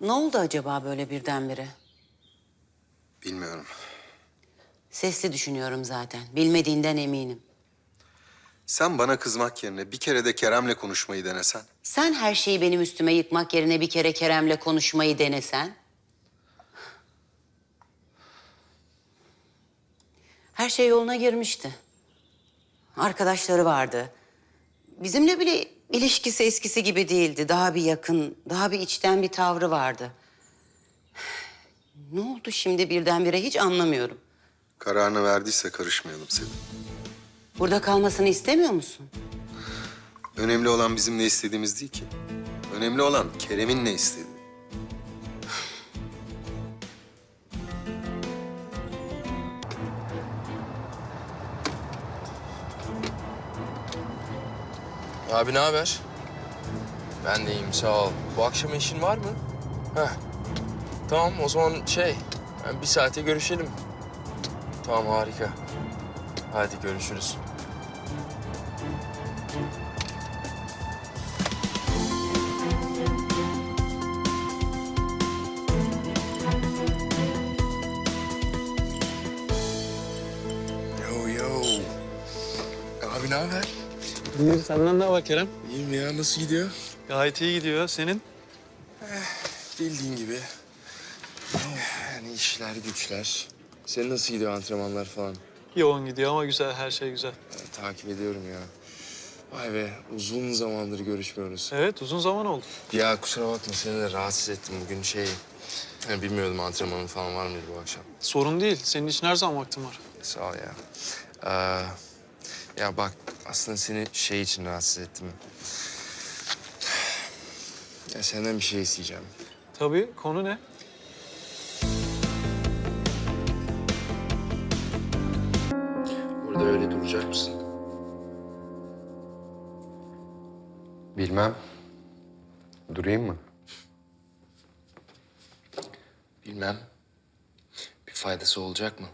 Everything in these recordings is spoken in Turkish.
Ne oldu acaba böyle birdenbire? Bilmiyorum. Sesli düşünüyorum zaten. Bilmediğinden eminim. Sen bana kızmak yerine bir kere de Kerem'le konuşmayı denesen. Sen her şeyi benim üstüme yıkmak yerine bir kere Kerem'le konuşmayı denesen. Her şey yoluna girmişti. Arkadaşları vardı. Bizimle bile ilişkisi eskisi gibi değildi. Daha bir yakın, daha bir içten bir tavrı vardı. Ne oldu şimdi birdenbire hiç anlamıyorum. Kararını verdiyse karışmayalım Selin. Burada kalmasını istemiyor musun? Önemli olan bizim ne istediğimiz değil ki. Önemli olan Kerem'in ne istediği. Abi ne haber? Ben de iyiyim sağ ol. Bu akşam işin var mı? Heh. Tamam o zaman şey bir saate görüşelim. Tamam harika. Hadi görüşürüz. İyi, senden ne var Kerem? İyiyim ya nasıl gidiyor? Gayet iyi gidiyor. Senin? Bildiğin gibi. Yani işler güçler. Senin nasıl gidiyor antrenmanlar falan? Yoğun gidiyor ama güzel, her şey güzel. Ya, takip ediyorum ya. Vay be uzun zamandır görüşmüyoruz. Evet, uzun zaman oldu. Ya kusura bakma seni de rahatsız ettim bugün şey. Yani bilmiyordum antrenmanın falan var mıydı bu akşam. Sorun değil. Senin için her zaman vaktim var. Sağ ol ya. Ee, ya bak aslında seni şey için rahatsız ettim. Ya senden bir şey isteyeceğim. Tabii, konu ne? Burada öyle duracak mısın? Bilmem. Durayım mı? Bilmem. Bir faydası olacak mı?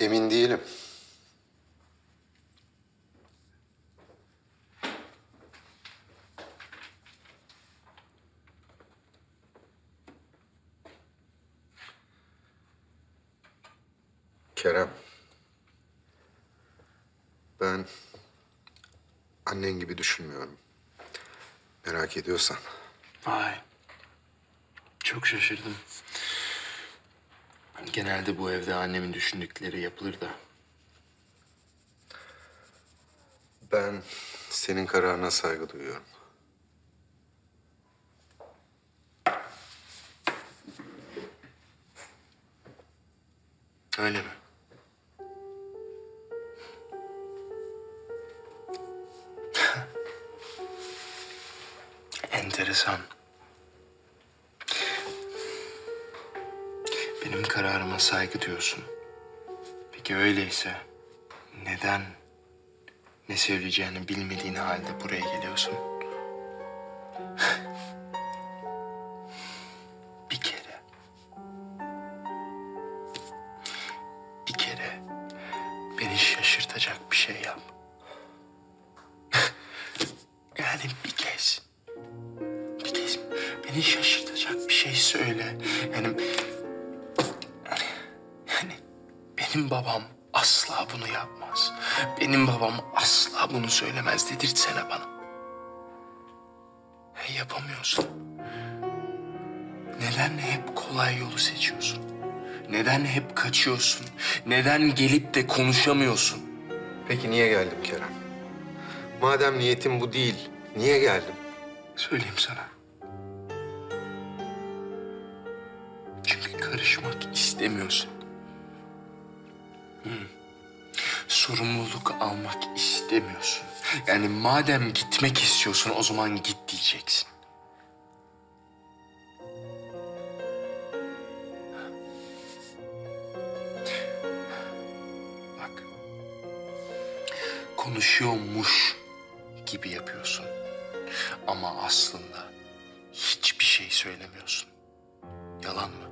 Emin değilim. Kerem. Ben annen gibi düşünmüyorum. Merak ediyorsan. Vay. Çok şaşırdım. Genelde bu evde annemin düşündükleri yapılır da. Ben senin kararına saygı duyuyorum. Öyle mi? Enteresan. Benim kararıma saygı diyorsun. Peki öyleyse neden ne söyleyeceğini bilmediğin halde buraya geliyorsun? bir kere. Bir kere beni şaşırtacak bir şey yap. Benim babam asla bunu yapmaz. Benim babam asla bunu söylemez dedirtsene bana. E, yapamıyorsun. Neden hep kolay yolu seçiyorsun? Neden hep kaçıyorsun? Neden gelip de konuşamıyorsun? Peki niye geldim Kerem? Madem niyetim bu değil, niye geldim? Söyleyeyim sana. Çünkü karışmak istemiyorsun. Sorumluluk almak istemiyorsun. Yani madem gitmek istiyorsun o zaman git diyeceksin. Bak. Konuşuyormuş gibi yapıyorsun. Ama aslında hiçbir şey söylemiyorsun. Yalan mı?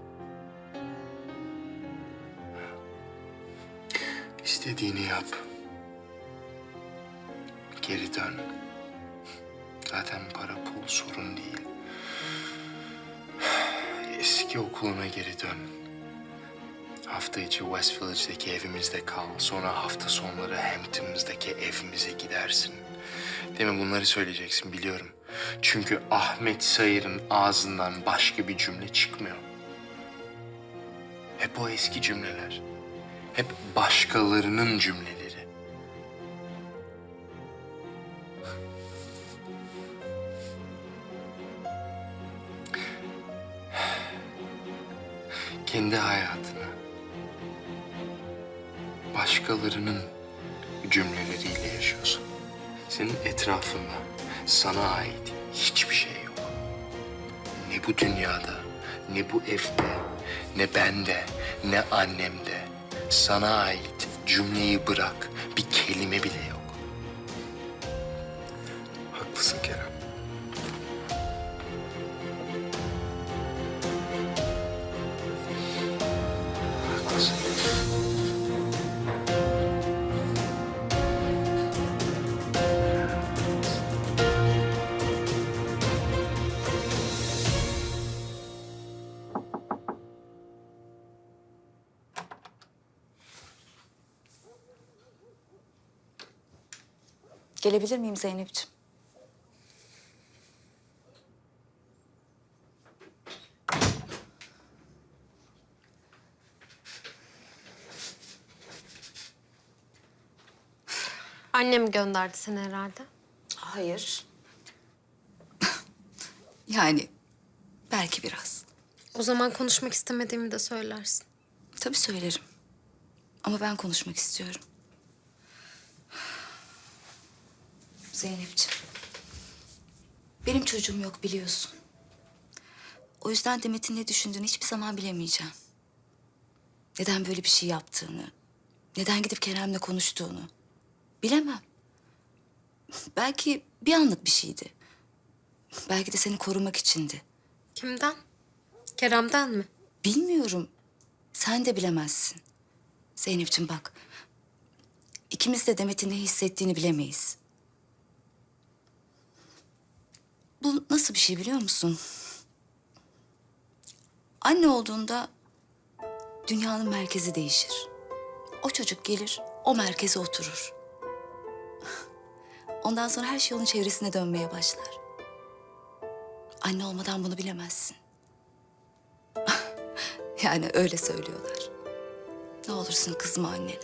İstediğini yap. Geri dön. Zaten para pul sorun değil. Eski okuluna geri dön. Hafta içi West Village'deki evimizde kal. Sonra hafta sonları Hampton'ımızdaki evimize gidersin. Değil mi? Bunları söyleyeceksin biliyorum. Çünkü Ahmet Sayır'ın ağzından başka bir cümle çıkmıyor. Hep o eski cümleler. Hep başkalarının cümleleri. Kendi hayatını başkalarının cümleleriyle yaşıyorsun. Senin etrafında sana ait hiçbir şey yok. Ne bu dünyada, ne bu evde, ne bende, ne annemde. Sana ait cümleyi bırak, bir kelime bile yok. Gelebilir miyim Zeynep'ciğim? Annem gönderdi seni herhalde. Hayır. yani belki biraz. O zaman konuşmak istemediğimi de söylersin. Tabii söylerim. Ama ben konuşmak istiyorum. Zeynep'ciğim. Benim çocuğum yok biliyorsun. O yüzden Demet'in ne düşündüğünü hiçbir zaman bilemeyeceğim. Neden böyle bir şey yaptığını, neden gidip Kerem'le konuştuğunu bilemem. Belki bir anlık bir şeydi. Belki de seni korumak içindi. Kimden? Kerem'den mi? Bilmiyorum. Sen de bilemezsin. Zeynep'ciğim bak. İkimiz de Demet'in ne hissettiğini bilemeyiz. Bu nasıl bir şey biliyor musun? Anne olduğunda dünyanın merkezi değişir. O çocuk gelir, o merkeze oturur. Ondan sonra her şey onun çevresine dönmeye başlar. Anne olmadan bunu bilemezsin. Yani öyle söylüyorlar. Ne olursun kızma annene.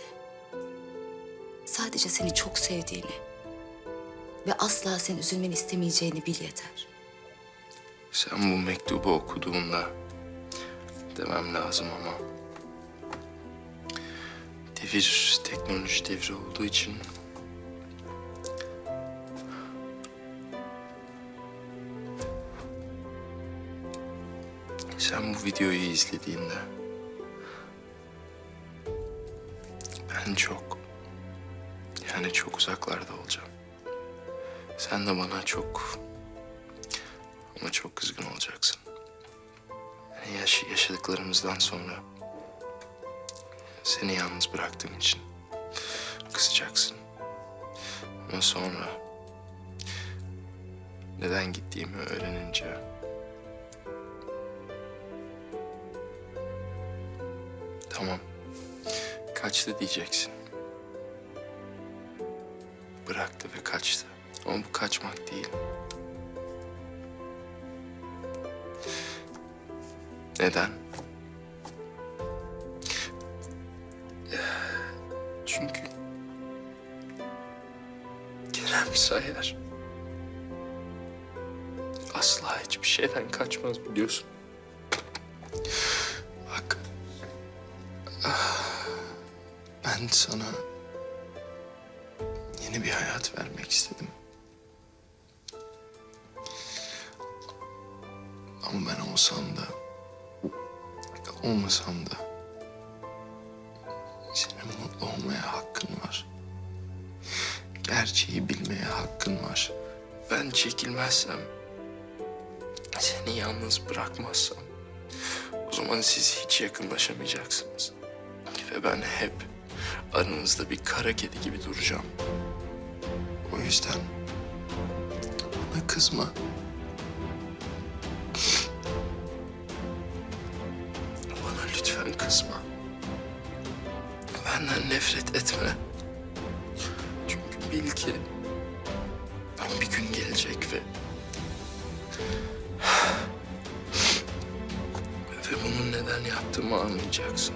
Sadece seni çok sevdiğini ve asla senin üzülmeni istemeyeceğini bil yeter. Sen bu mektubu okuduğunda demem lazım ama devir teknoloji devri olduğu için sen bu videoyu izlediğinde ben çok yani çok uzaklarda olacağım. Sen de bana çok ama çok kızgın olacaksın. Yaş yaşadıklarımızdan sonra seni yalnız bıraktığım için kızacaksın. Ama sonra neden gittiğimi öğrenince tamam kaçtı diyeceksin. Bıraktı ve kaçtı. Ama bu kaçmak değil. Neden? Çünkü Kerem Sayar asla hiçbir şeyden kaçmaz biliyorsun. Bak ben sana yeni bir hayat vermek istedim. Ama ben olsam da olmasam da senin mutlu olmaya hakkın var. Gerçeği bilmeye hakkın var. Ben çekilmezsem, seni yalnız bırakmazsam o zaman siz hiç yakınlaşamayacaksınız. Ve ben hep aranızda bir kara kedi gibi duracağım. O yüzden bana kızma. Benden nefret etme. Çünkü bil ki bir gün gelecek ve ve bunu neden yaptığımı anlayacaksın.